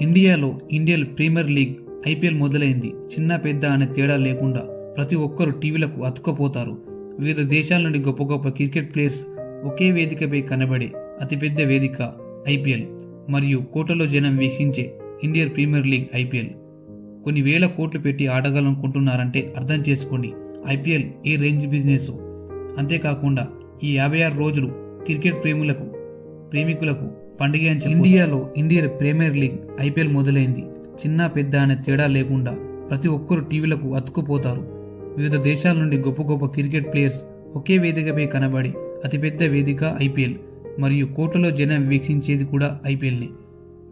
ఇండియాలో Indian premier league IPL మొదలైంది. చిన్న పెద్ద అనే తేడా లేకుండా ప్రతి ఒక్కరూ టీవీలకు అతుక్కపోతారు. వివిధ దేశాల నుండి గొప్ప గొప్ప క్రికెట్ ప్లేయర్స్ ఒకే వేదికపై కనబడే అతిపెద్ద వేదిక ఐపీఎల్ మరియు కోటలో జనం వీక్షించే ఇండియన్ ప్రీమియర్ లీగ్ ఐపీఎల్. కొన్ని వేల కోట్లు పెట్టి ఆడగలనుకుంటున్నారంటే అర్థం చేసుకోండి ఐపీఎల్ ఏ రేంజ్ బిజినెస్ అంతేకాకుండా ఈ యాభై ఆరు రోజులు క్రికెట్ ప్రేములకు ప్రేమికులకు పండుగ అని ఇండియాలో ఇండియన్ ప్రీమియర్ లీగ్ ఐపీఎల్ మొదలైంది. చిన్న పెద్ద అనే తేడా లేకుండా ప్రతి ఒక్కరూ టీవీలకు అతుకుపోతారు వివిధ దేశాల నుండి గొప్ప గొప్ప క్రికెట్ ప్లేయర్స్ ఒకే వేదికపై కనబడి అతిపెద్ద వేదిక ఐపీఎల్ మరియు కోట్లలో జనం వీక్షించేది కూడా ఐపీఎల్ని.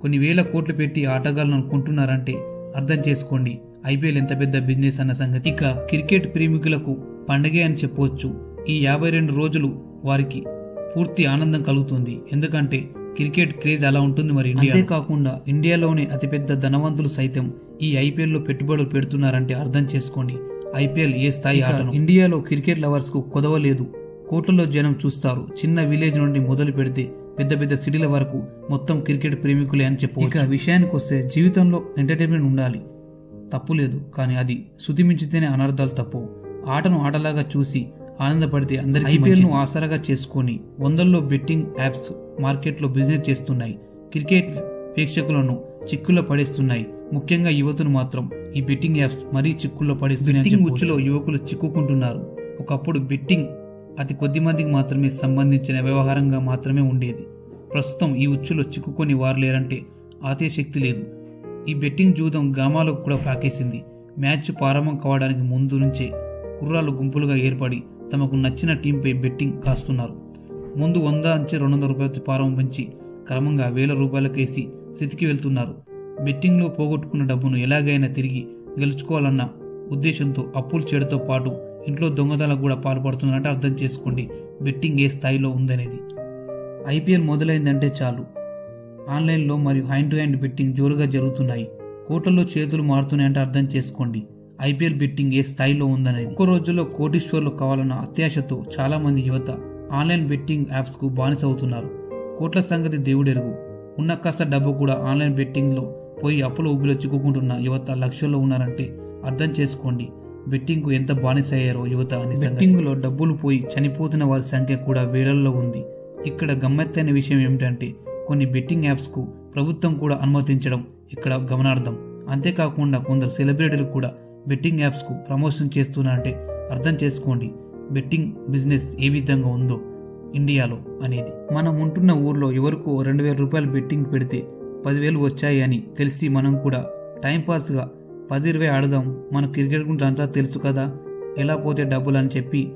కొన్ని వేల కోట్లు పెట్టి ఆటగాళ్ళను కొంటున్నారంటే అర్థం చేసుకోండి ఐపీఎల్ ఎంత పెద్ద బిజినెస్ అన్న సంగతి. ఇక క్రికెట్ ప్రేమికులకు పండగే అని చెప్పవచ్చు ఈ యాభై రెండు రోజులు వారికి పూర్తి ఆనందం కలుగుతుంది. ఎందుకంటే క్రికెట్ క్రేజ్ అలా ఉంటుంది మరి ఇండియా అంతేకాకుండా ఇండియాలోనే అతిపెద్ద ధనవంతులు సైతం ఈ ఐపీఎల్లో పెట్టుబడులు పెడుతున్నారంటే అర్థం చేసుకోండి. ఐపీఎల్ ఏ స్థాయి ఆటను? ఇండియాలో క్రికెట్ లవర్స్కు కొదవలేదు. కోట్లలో జనం చూస్తారు. చిన్న విలేజ్ నుండి మొదలు పెడితే పెద్ద పెద్ద సిటీల వరకు మొత్తం క్రికెట్ ప్రేమికులే అని చెప్పు ఇక విషయానికి వస్తే జీవితంలో ఎంటర్టైన్మెంట్ ఉండాలి. తప్పు లేదు. కానీ అది శృతి మించితేనే అనర్థాలు తప్పు. ఆటను ఆటలాగా చూసి ఆనందపడితే అందరికీ ఐపీఎల్ను ఆసరాగా చేసుకొని వందల్లో బెట్టింగ్ యాప్స్ మార్కెట్లో బిజినెస్ చేస్తున్నాయి. క్రికెట్ ప్రేక్షకులను చిక్కుల్లో పడేస్తున్నాయి. ముఖ్యంగా యువతను మాత్రం ఈ బెట్టింగ్ యాప్స్ మరీ చిక్కుల్లో పడేస్తున్నాయి ఉచ్చులో యువకులు చిక్కుకుంటున్నారు. ఒకప్పుడు బెట్టింగ్ అతి కొద్ది మందికి మాత్రమే సంబంధించిన వ్యవహారంగా మాత్రమే ఉండేది. ప్రస్తుతం ఈ ఉచ్చులో చిక్కుకొని వారు లేరంటే ఆతే శక్తి లేదు. ఈ బెట్టింగ్ జూదం గ్రామాలకు కూడా పాకేసింది. మ్యాచ్ ప్రారంభం కావడానికి ముందు నుంచే కుర్రాలు గుంపులుగా ఏర్పడి తమకు నచ్చిన టీంపై బెట్టింగ్ కాస్తున్నారు. ముందు వంద నుంచి రెండు వందల రూపాయలతో ప్రారంభించి క్రమంగా వేల రూపాయలకేసి స్థితికి వెళ్తున్నారు. బెట్టింగ్లో పోగొట్టుకున్న డబ్బును ఎలాగైనా తిరిగి గెలుచుకోవాలన్న ఉద్దేశంతో అప్పులు చేయడంతో పాటు ఇంట్లో దొంగతనాలకు కూడా పాల్పడుతుందంటే అర్థం చేసుకోండి. బెట్టింగ్ ఏ స్థాయిలో ఉందనేది. ఐపీఎల్ మొదలైందంటే చాలు. ఆన్లైన్లో మరియు హ్యాండ్ టు హ్యాండ్ బెట్టింగ్ జోరుగా జరుగుతున్నాయి. కోట్లలో చేతులు మారుతున్నాయంటే అర్థం చేసుకోండి. ఐపీఎల్ బెట్టింగ్ ఏ స్థాయిలో ఉందనేది. ఒక్క రోజుల్లో కోటీశ్వర్లు కావాలన్న అత్యాశతో చాలా మంది యువత ఆన్లైన్ బెట్టింగ్ యాప్స్కు బానిస అవుతున్నారు కోట్ల సంగతి దేవుడెరుగు. ఉన్న కాస్త డబ్బు కూడా ఆన్లైన్ బెట్టింగ్లో పోయి అప్పుల ఊబిలో చిక్కుకుంటున్న యువత లక్షల్లో ఉన్నారంటే అర్థం చేసుకోండి బెట్టింగ్కు ఎంత బానిస అయ్యారో యువత అని బెట్టింగ్లో డబ్బులు పోయి చనిపోతున్న వారి సంఖ్య కూడా వేలల్లో ఉంది. ఇక్కడ గమ్మత్తైన విషయం ఏమిటంటే కొన్ని బెట్టింగ్ యాప్స్కు ప్రభుత్వం కూడా అనుమతించడం ఇక్కడ గమనార్థం అంతేకాకుండా కొందరు సెలబ్రిటీలు కూడా బెట్టింగ్ యాప్స్కు ప్రమోషన్ చేస్తున్నారంటే అర్థం చేసుకోండి. బెట్టింగ్ బిజినెస్ ఏ విధంగా ఉందో ఇండియాలో అనేది. మనం ఉంటున్న ఊర్లో ఎవరికో రెండు వేల రూపాయలు బెట్టింగ్ పెడితే పదివేలు వచ్చాయి అని తెలిసి మనం కూడా టైంపాస్గా పది ఇరవై ఆడదాం. మన క్రికెట్ గురించి అంతా తెలుసు కదా. ఎలా పోతే డబ్బులు అని చెప్పి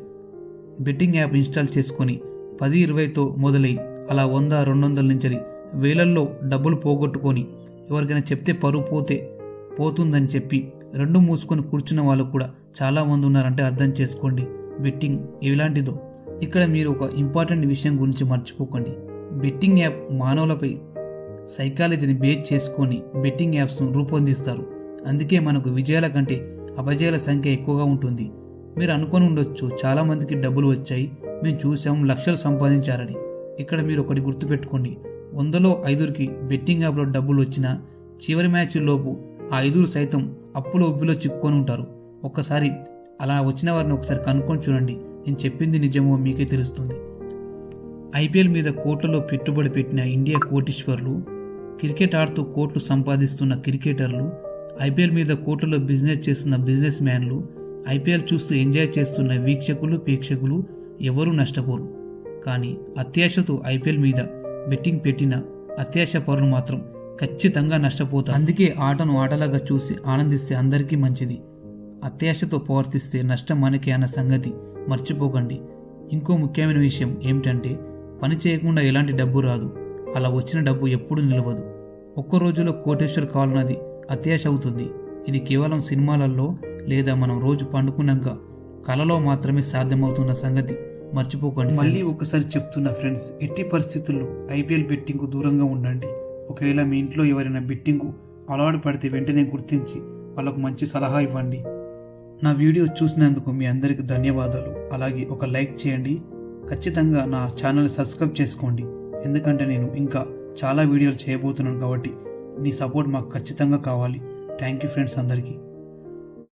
బెట్టింగ్ యాప్ ఇన్స్టాల్ చేసుకొని పది ఇరవైతో మొదలై అలా వంద రెండు వందల నుంచి వేలల్లో డబ్బులు పోగొట్టుకొని ఎవరికైనా చెప్తే పరువు పోతే పోతుందని చెప్పి రెండు మూసుకొని కూర్చున్న వాళ్ళు కూడా చాలామంది ఉన్నారంటే అర్థం చేసుకోండి. బెట్టింగ్ ఎలాంటిదో. ఇక్కడ మీరు ఒక ఇంపార్టెంట్ విషయం గురించి మర్చిపోకండి. బెట్టింగ్ యాప్ మానవులపై సైకాలజీని బేస్ చేసుకొని బెట్టింగ్ యాప్స్ను రూపొందిస్తారు. అందుకే మనకు విజయాల కంటే అపజయాల సంఖ్య ఎక్కువగా ఉంటుంది. మీరు అనుకొని ఉండొచ్చు చాలామందికి డబ్బులు వచ్చాయి. మేము చూసాం లక్షలు సంపాదించారని. ఇక్కడ మీరు ఒకటి గుర్తుపెట్టుకోండి. వందలో ఐదురికి బెట్టింగ్ యాప్లో డబ్బులు వచ్చినా చివరి మ్యాచ్ లోపు ఆ ఐదుగురు సైతం అప్పులో ఉబ్బిలో చిక్కుకొని ఉంటారు. ఒక్కసారి అలా వచ్చిన వారిని ఒకసారి కనుక్కొని చూడండి. నేను చెప్పింది నిజమో మీకే తెలుస్తుంది. ఐపీఎల్ మీద కోట్లలో పెట్టుబడి పెట్టిన ఇండియా కోటీశ్వర్లు క్రికెట్ ఆడుతూ కోట్లు సంపాదిస్తున్న క్రికెటర్లు ఐపీఎల్ మీద కోట్లలో బిజినెస్ చేస్తున్న బిజినెస్ మ్యాన్లు ఐపీఎల్ చూస్తూ ఎంజాయ్ చేస్తున్న వీక్షకులు ప్రేక్షకులు ఎవరూ నష్టపోరు. కానీ అత్యాశతో ఐపీఎల్ మీద బెట్టింగ్ పెట్టిన అత్యాశ పరులు మాత్రం ఖచ్చితంగా నష్టపోతారు. అందుకే ఆటను ఆటలాగా చూసి ఆనందిస్తే అందరికీ మంచిది. అత్యాశతో ప్రవర్తిస్తే నష్టం మనకే అన్న సంగతి మర్చిపోకండి. ఇంకో ముఖ్యమైన విషయం ఏమిటంటే పని చేయకుండా ఎలాంటి డబ్బు రాదు. అలా వచ్చిన డబ్బు ఎప్పుడు నిలవదు. ఒక్క రోజులో కోటేశ్వర్ కావాలన్నది అత్యాశ అవుతుంది. ఇది కేవలం సినిమాలలో లేదా మనం రోజు పండుకున్నాక కలలో మాత్రమే సాధ్యమవుతున్న సంగతి. మర్చిపోకండి మళ్ళీ ఒకసారి చెప్తున్నా ఫ్రెండ్స్ ఎట్టి పరిస్థితుల్లో ఐపీఎల్ బెట్టింగ్కు దూరంగా ఉండండి. ఒకవేళ మీ ఇంట్లో ఎవరైనా బెట్టింగ్కు అలవాటు పడితే వెంటనే గుర్తించి వాళ్ళకు మంచి సలహా ఇవ్వండి. నా వీడియో చూసినందుకు మీ అందరికీ ధన్యవాదాలు. అలాగే ఒక లైక్ చేయండి. ఖచ్చితంగా నా ఛానల్ సబ్స్క్రైబ్ చేసుకోండి. ఎందుకంటే నేను ఇంకా చాలా వీడియోలు చేయబోతున్నాను కాబట్టి నీ సపోర్ట్ మాకు ఖచ్చితంగా కావాలి. థ్యాంక్ యూ ఫ్రెండ్స్ అందరికీ.